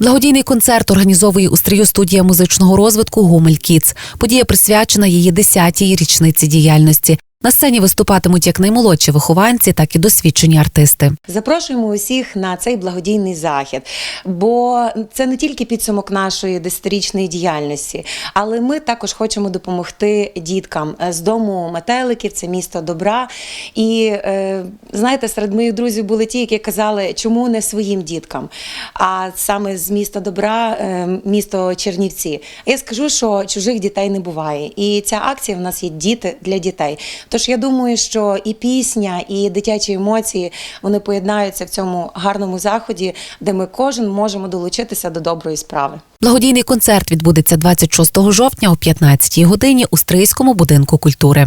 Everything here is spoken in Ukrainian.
Благодійний концерт організовує у стрію студія музичного розвитку Гомель Кіц. Подія присвячена її 10-й річниці діяльності. На сцені виступатимуть як наймолодші вихованці, так і досвідчені артисти. Запрошуємо усіх на цей благодійний захід, бо це не тільки підсумок нашої десятирічної діяльності, але ми також хочемо допомогти діткам з дому метеликів, це місто добра. І е, знаєте, серед моїх друзів були ті, які казали, чому не своїм діткам, а саме з міста добра, е, місто Чернівці. Я скажу, що чужих дітей не буває. І ця акція в нас є діти для дітей. Тож я думаю, що і пісня, і дитячі емоції вони поєднаються в цьому гарному заході, де ми кожен можемо долучитися до доброї справи. Благодійний концерт відбудеться 26 жовтня о 15 годині у Стрийському будинку культури.